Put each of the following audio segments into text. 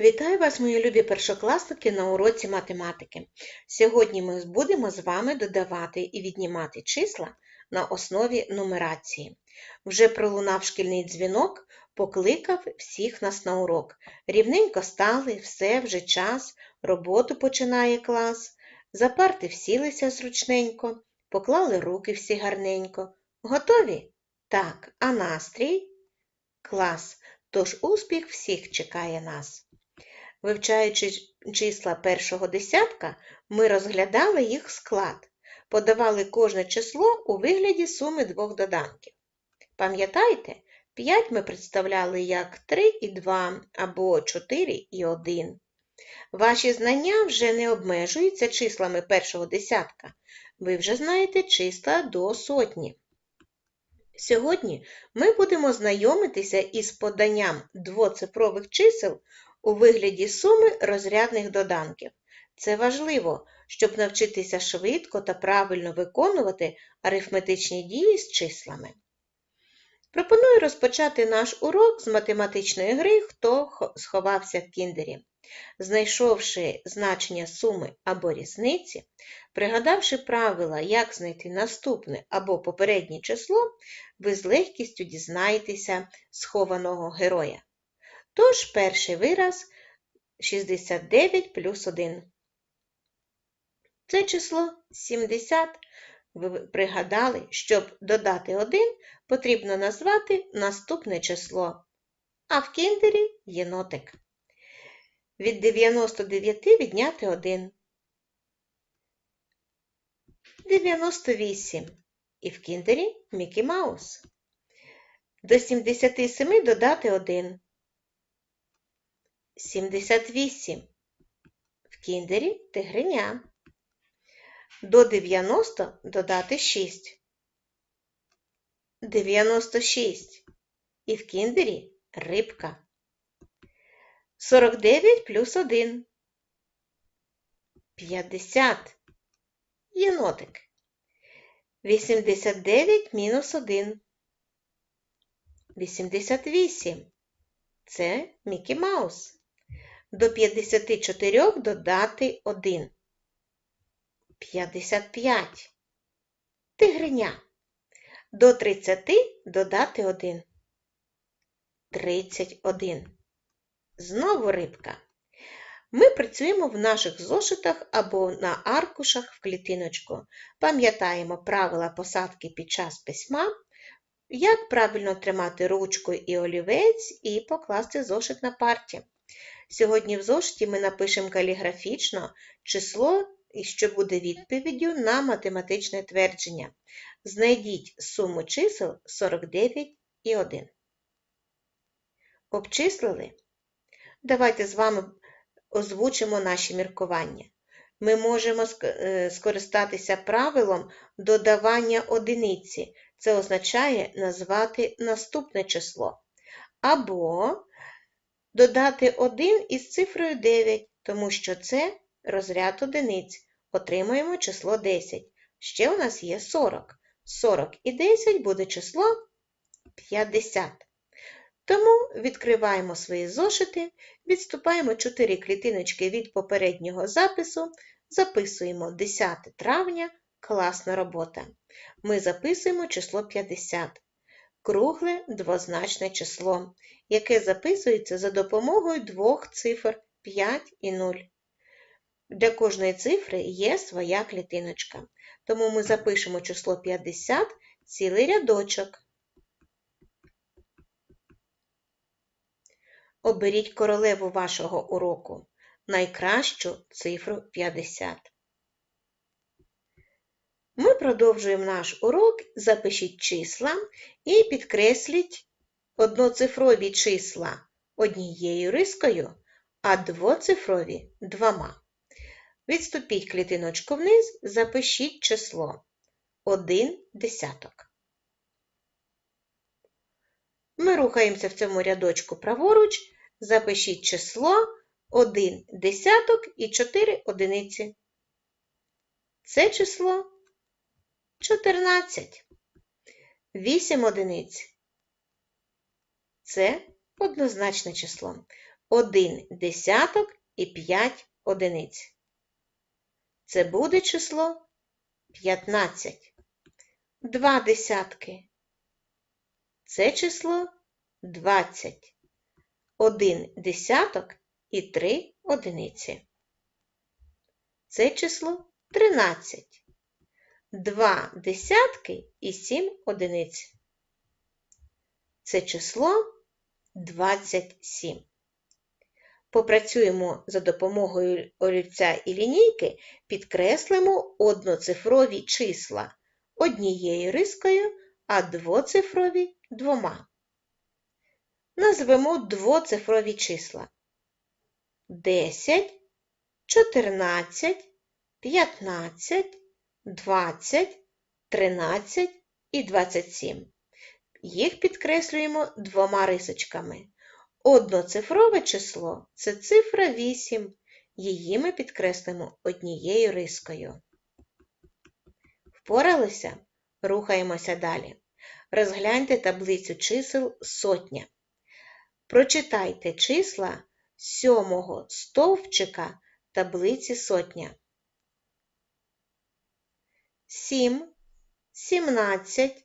Вітаю вас, мої любі першокласники, на уроці математики. Сьогодні ми будемо з вами додавати і віднімати числа на основі нумерації. Вже пролунав шкільний дзвінок, покликав всіх нас на урок. Рівненько стали, все, вже час, роботу починає клас. За парти всілися зручненько, поклали руки всі гарненько. Готові? Так, а настрій? Клас, тож успіх всіх чекає нас. Вивчаючи числа першого десятка, ми розглядали їх склад, подавали кожне число у вигляді суми двох доданків. Пам'ятаєте, 5 ми представляли як 3 і 2 або 4 і 1. Ваші знання вже не обмежуються числами першого десятка. Ви вже знаєте числа до сотні. Сьогодні ми будемо знайомитися із поданням двоцифрових чисел у вигляді суми розрядних доданків. Це важливо, щоб навчитися швидко та правильно виконувати арифметичні дії з числами. Пропоную розпочати наш урок з математичної гри Хто сховався в кіндері. Знайшовши значення суми або різниці, пригадавши правила, як знайти наступне або попереднє число, ви з легкістю дізнаєтеся схованого героя. Тож перший вираз 69 плюс 1. Це число 70. Ви пригадали, щоб додати 1, потрібно назвати наступне число. А в кіндері єнотик. Від 99 відняти 1. 98. І в кіндері Мікі Маус. До 77 додати 1. 78. В кіндері тигриня. До 90 додати 6. 96. І в кіндері рибка. 49 плюс 1. 50. Єнотик. 89 мінус 1. 88. Це Мікі Маус. До 54 додати 1. 55. Тигриня. До 30 додати 1. 31. Знову рибка. Ми працюємо в наших зошитах або на аркушах в клітиночку. Пам'ятаємо правила посадки під час письма, як правильно тримати ручку і олівець і покласти зошит на парті. Сьогодні в зошиті ми напишемо каліграфічно число, що буде відповіддю на математичне твердження. Знайдіть суму чисел 49 і 1. Обчислили? Давайте з вами озвучимо наші міркування. Ми можемо е, скористатися правилом додавання одиниці. Це означає назвати наступне число. Або додати 1 із цифрою 9, тому що це розряд одиниць. Отримаємо число 10. Ще у нас є 40. 40 і 10 буде число 50. Тому відкриваємо свої зошити, відступаємо 4 клітиночки від попереднього запису, записуємо 10 травня, класна робота. Ми записуємо число 50 кругле двозначне число, яке записується за допомогою двох цифр 5 і 0. Для кожної цифри є своя клітиночка, тому ми запишемо число 50 цілий рядочок. Оберіть королеву вашого уроку, найкращу цифру 50. Ми продовжуємо наш урок, запишіть числа і підкресліть одноцифрові числа однією рискою, а двоцифрові двома. Відступіть клітиночку вниз, запишіть число 1 десяток. Ми рухаємося в цьому рядочку праворуч, запишіть число 1 десяток і 4 одиниці. Це число 14. 8 одиниць. Це однозначне число. 1 десяток і 5 одиниць. Це буде число 15. 2 десятки. Це число 20. 1 десяток і 3 одиниці. Це число 13. 2 десятки і 7 одиниць. Це число 27. Попрацюємо за допомогою олівця і лінійки, підкреслимо одноцифрові числа однією рискою, а двоцифрові двома. Назвемо двоцифрові числа 10, 14, 15, 20, 13 і 27. Їх підкреслюємо двома рисочками. Одноцифрове число це цифра 8. Її ми підкреслимо однією рискою. Впоралися? Рухаємося далі. Розгляньте таблицю чисел сотня. Прочитайте числа сьомого стовпчика таблиці сотня. 7, 17,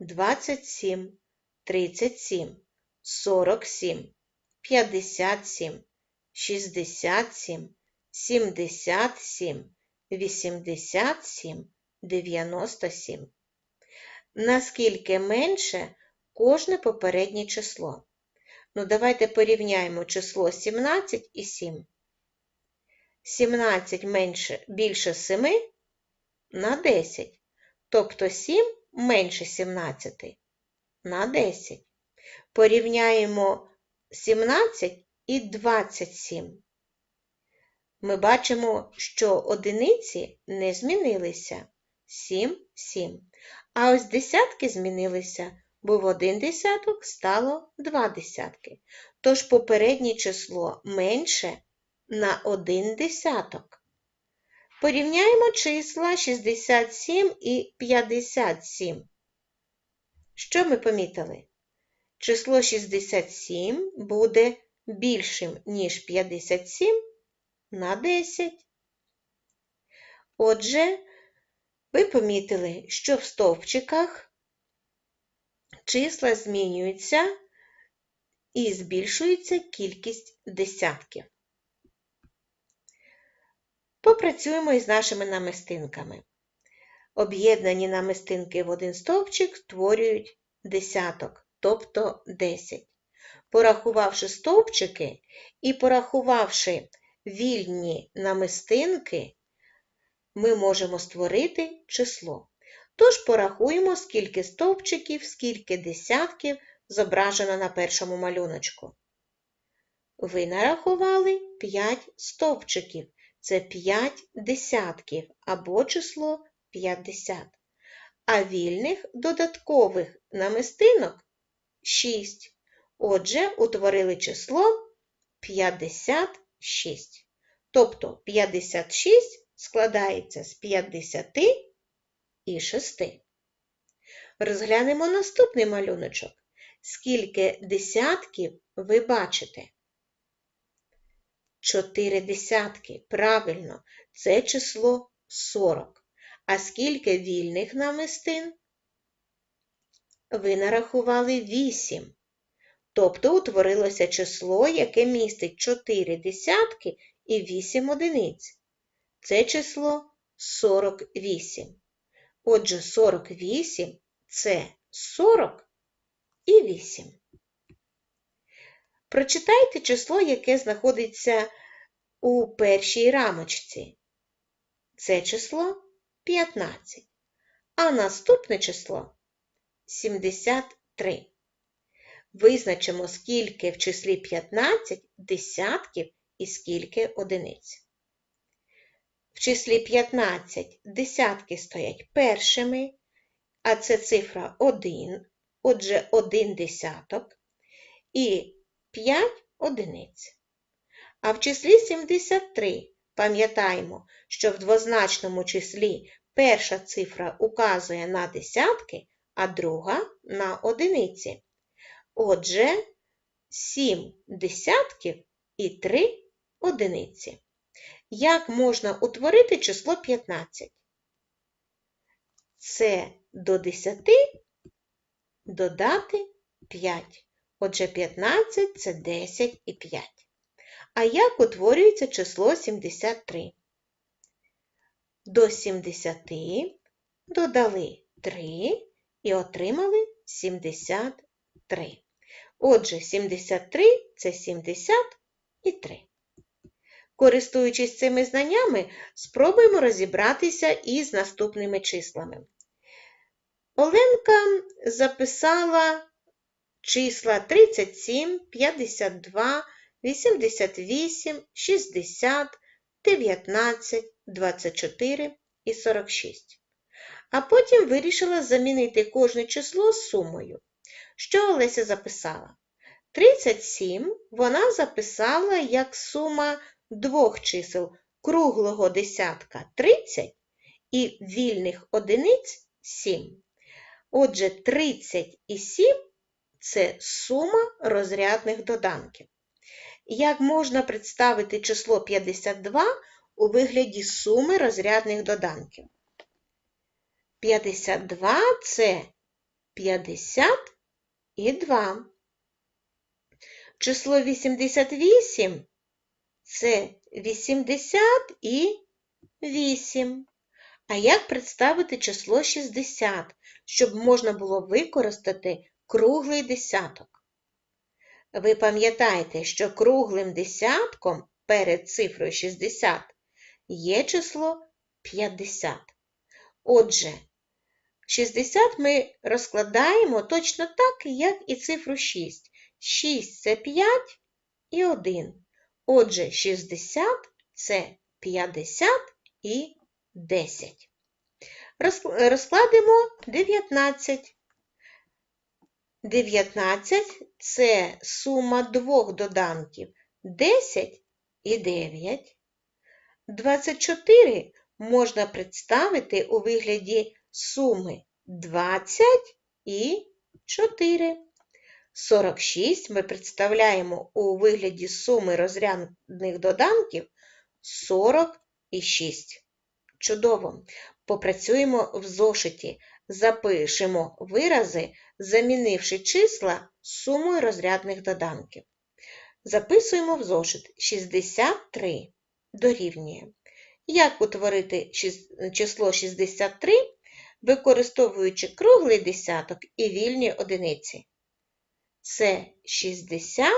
27, 37, 47, 57, 67, 77, 87, 97. Наскільки менше кожне попереднє число? Ну, давайте порівняємо число 17 і 7. 17 менше більше 7 на 10. Тобто 7 менше 17 на 10. Порівняємо 17 і 27. Ми бачимо, що одиниці не змінилися 7, 7. А ось десятки змінилися, бо в один десяток стало 2 десятки. Тож попереднє число менше на один десяток. Порівняємо числа 67 і 57. Що ми помітили? Число 67 буде більшим, ніж 57 на 10. Отже, ви помітили, що в стовпчиках числа змінюються і збільшується кількість десятків. Попрацюємо із нашими намистинками. Об'єднані намистинки в один стовпчик створюють десяток, тобто 10. Порахувавши стовпчики і порахувавши вільні намистинки, ми можемо створити число. Тож порахуємо, скільки стовпчиків, скільки десятків зображено на першому малюночку. Ви нарахували 5 стовпчиків. Це 5 десятків або число 50. А вільних додаткових намистинок 6. Отже, утворили число 56. Тобто 56 складається з 50 і 6. Розглянемо наступний малюночок. Скільки десятків ви бачите? Чотири десятки. Правильно, це число 40. А скільки вільних намистин? Ви нарахували 8. Тобто утворилося число, яке містить 4 десятки і 8 одиниць. Це число 48. Отже, 48 це 40 і 8. Прочитайте число, яке знаходиться у першій рамочці. Це число 15. А наступне число 73. Визначимо, скільки в числі 15 десятків і скільки одиниць. В числі 15 десятки стоять першими, а це цифра 1, отже, 1 десяток, і 5 одиниць. А в числі 73 пам'ятаємо, що в двозначному числі перша цифра указує на десятки, а друга на одиниці. Отже, 7 десятків і 3 одиниці. Як можна утворити число 15? Це до 10 додати 5. Отже, 15 це 10 і 5. А як утворюється число 73? До 70 додали 3 і отримали 73. Отже, 73 це 70 і 3. Користуючись цими знаннями, спробуємо розібратися із наступними числами. Оленка записала числа 37, 52, 88, 60, 19, 24 і 46. А потім вирішила замінити кожне число сумою. Що Олеся записала? 37 вона записала як сума двох чисел круглого десятка 30 і вільних одиниць 7. Отже, 30 і 7 це сума розрядних доданків. Як можна представити число 52 у вигляді суми розрядних доданків? 52 це 50 і 2. Число 88 це 80 і 8. А як представити число 60, щоб можна було використати круглий десяток? Ви пам'ятаєте, що круглим десятком перед цифрою 60 є число 50. Отже, 60 ми розкладаємо точно так, як і цифру 6. 6 це 5 і 1. Отже, 60 це 50 і 10. Розкладемо 19. 19 це сума двох доданків 10 і 9. 24 можна представити у вигляді суми 20 і 4. 46 ми представляємо у вигляді суми розрядних доданків 40 і 6. Чудово! Попрацюємо в зошиті, запишемо вирази, замінивши числа сумою розрядних доданків. Записуємо в зошит 63 дорівнює. Як утворити число 63, використовуючи круглий десяток і вільні одиниці? Це 60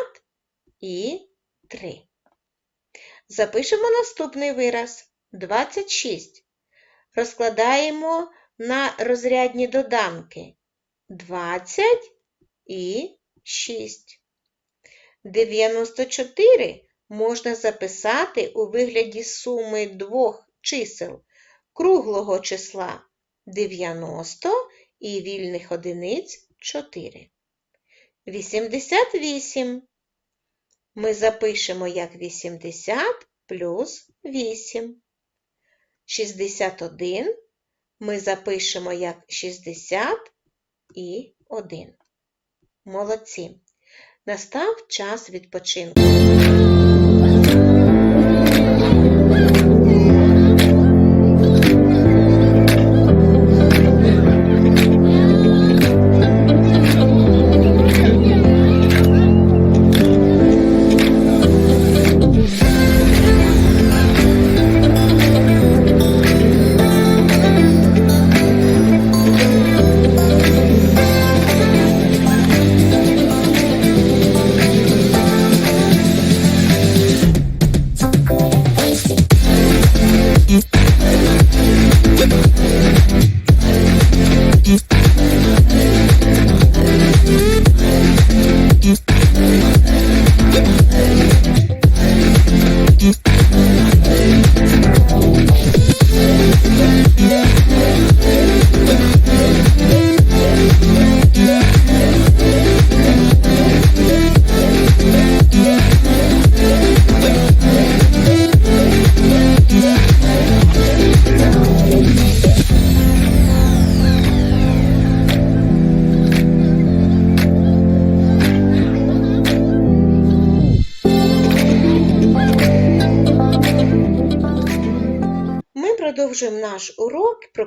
і 3. Запишемо наступний вираз 26. Розкладаємо на розрядні доданки 20 і 6. 94 можна записати у вигляді суми двох чисел круглого числа 90 і вільних одиниць 4. 88 ми запишемо як 80 плюс 8. 61 ми запишемо як 60 і 1. Молодці. Настав час відпочинку.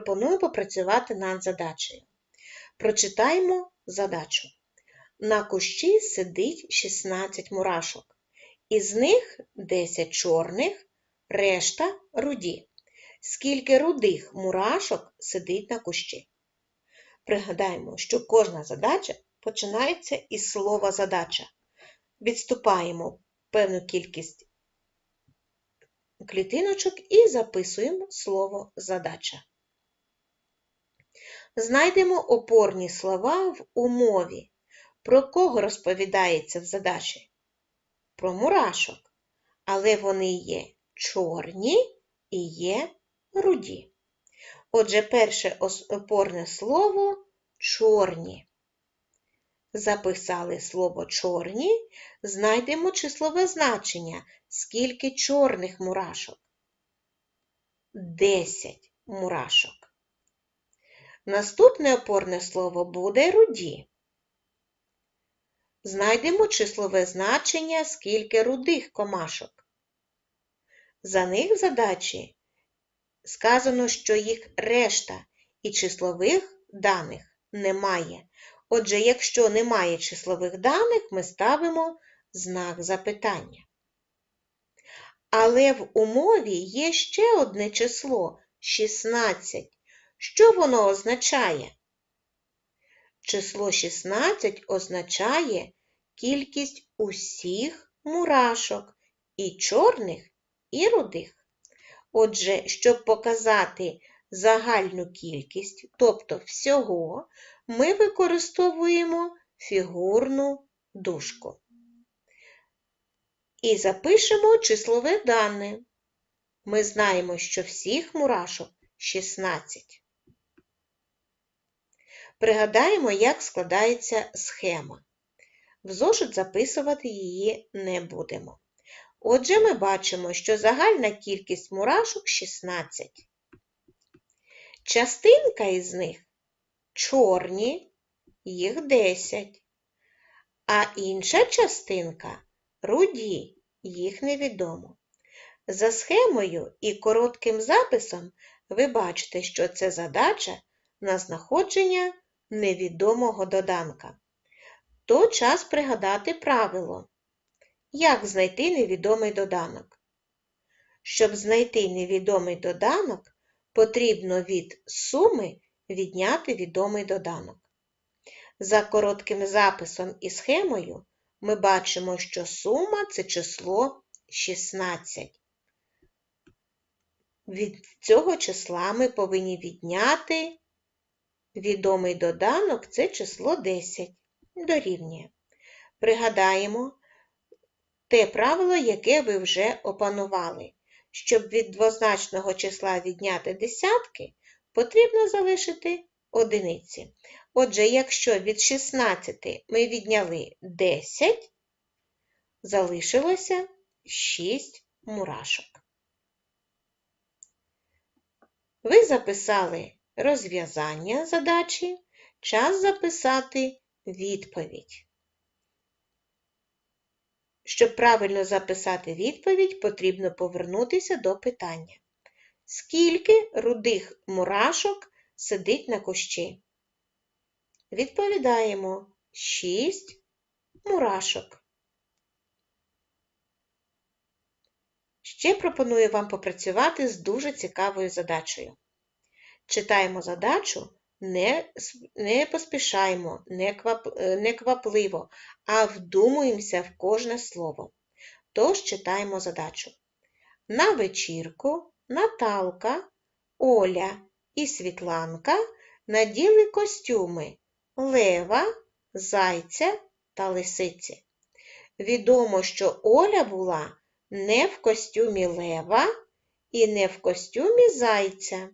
Пропоную попрацювати над задачею. Прочитаємо задачу. На кущі сидить 16 мурашок. Із них 10 чорних, решта руді. Скільки рудих мурашок сидить на кущі? Пригадаємо, що кожна задача починається із слова задача. Відступаємо певну кількість клітиночок і записуємо слово задача. Знайдемо опорні слова в умові. Про кого розповідається в задачі? Про мурашок. Але вони є чорні і є руді. Отже, перше опорне слово чорні. Записали слово чорні, знайдемо числове значення, скільки чорних мурашок. Десять мурашок. Наступне опорне слово буде руді. Знайдемо числове значення, скільки рудих комашок. За них в задачі сказано, що їх решта і числових даних немає. Отже, якщо немає числових даних, ми ставимо знак запитання. Але в умові є ще одне число 16. Що воно означає? Число 16 означає кількість усіх мурашок і чорних, і рудих. Отже, щоб показати загальну кількість, тобто всього, ми використовуємо фігурну дужку. І запишемо числове дане. Ми знаємо, що всіх мурашок 16. Пригадаємо, як складається схема. В зошит записувати її не будемо. Отже, ми бачимо, що загальна кількість мурашок 16. Частинка із них чорні, їх 10, а інша частинка руді, їх невідомо. За схемою і коротким записом ви бачите, що це задача на знаходження невідомого доданка. То час пригадати правило. Як знайти невідомий доданок? Щоб знайти невідомий доданок, потрібно від суми відняти відомий доданок. За коротким записом і схемою ми бачимо, що сума це число 16. Від цього числа ми повинні відняти відомий доданок це число 10 дорівнює. Пригадаємо те правило, яке ви вже опанували. Щоб від двозначного числа відняти десятки, потрібно залишити одиниці. Отже, якщо від 16 ми відняли 10, залишилося 6 мурашок. Ви записали розв'язання задачі, час записати відповідь. Щоб правильно записати відповідь, потрібно повернутися до питання. Скільки рудих мурашок сидить на кущі? Відповідаємо 6 мурашок. Ще пропоную вам попрацювати з дуже цікавою задачею. Читаємо задачу, не не поспішаємо, не, квап, не квапливо, а вдумуємося в кожне слово. Тож читаємо задачу. На вечірку Наталка, Оля і Світланка наділи костюми лева, зайця та лисиці. Відомо, що Оля була не в костюмі лева і не в костюмі зайця,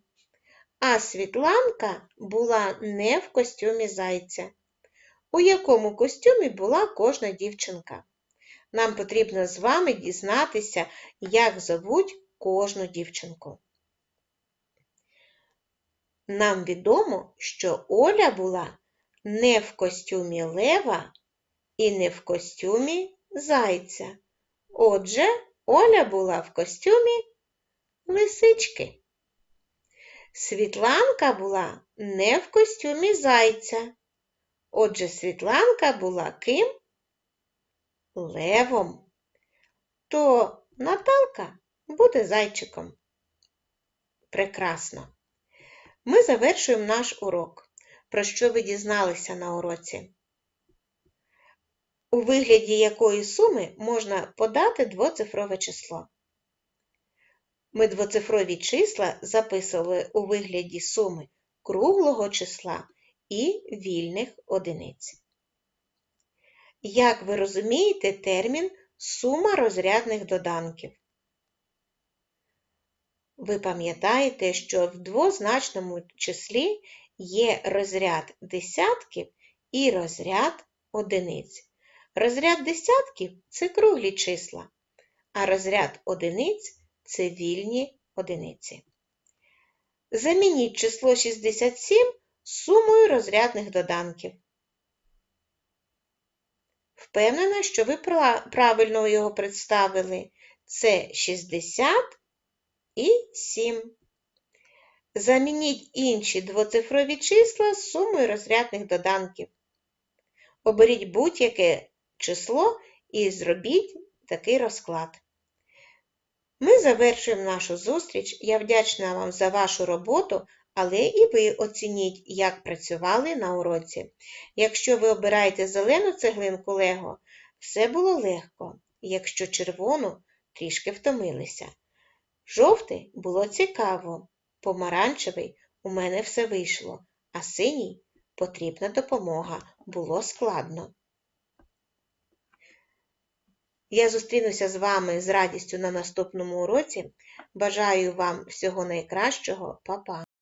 а Світланка була не в костюмі зайця. У якому костюмі була кожна дівчинка? Нам потрібно з вами дізнатися, як зовуть кожну дівчинку. Нам відомо, що Оля була не в костюмі лева і не в костюмі зайця. Отже, Оля була в костюмі лисички. Світланка була не в костюмі зайця. Отже, Світланка була ким? Левом. То Наталка буде зайчиком. Прекрасно. Ми завершуємо наш урок. Про що ви дізналися на уроці? У вигляді якої суми можна подати двоцифрове число? Ми двоцифрові числа записували у вигляді суми круглого числа і вільних одиниць. Як ви розумієте термін сума розрядних доданків? Ви пам'ятаєте, що в двозначному числі є розряд десятків і розряд одиниць. Розряд десятків це круглі числа, а розряд одиниць це вільні одиниці. Замініть число 67 сумою розрядних доданків. Впевнена, що ви правильно його представили. Це 60 і 7. Замініть інші двоцифрові числа з сумою розрядних доданків. Оберіть будь-яке число і зробіть такий розклад. Ми завершуємо нашу зустріч. Я вдячна вам за вашу роботу, але і ви оцініть, як працювали на уроці. Якщо ви обираєте зелену цеглинку Лего, все було легко, якщо червону трішки втомилися. Жовтий було цікаво, помаранчевий у мене все вийшло, а синій потрібна допомога було складно. Я зустрінуся з вами з радістю на наступному уроці. Бажаю вам всього найкращого, Па-па!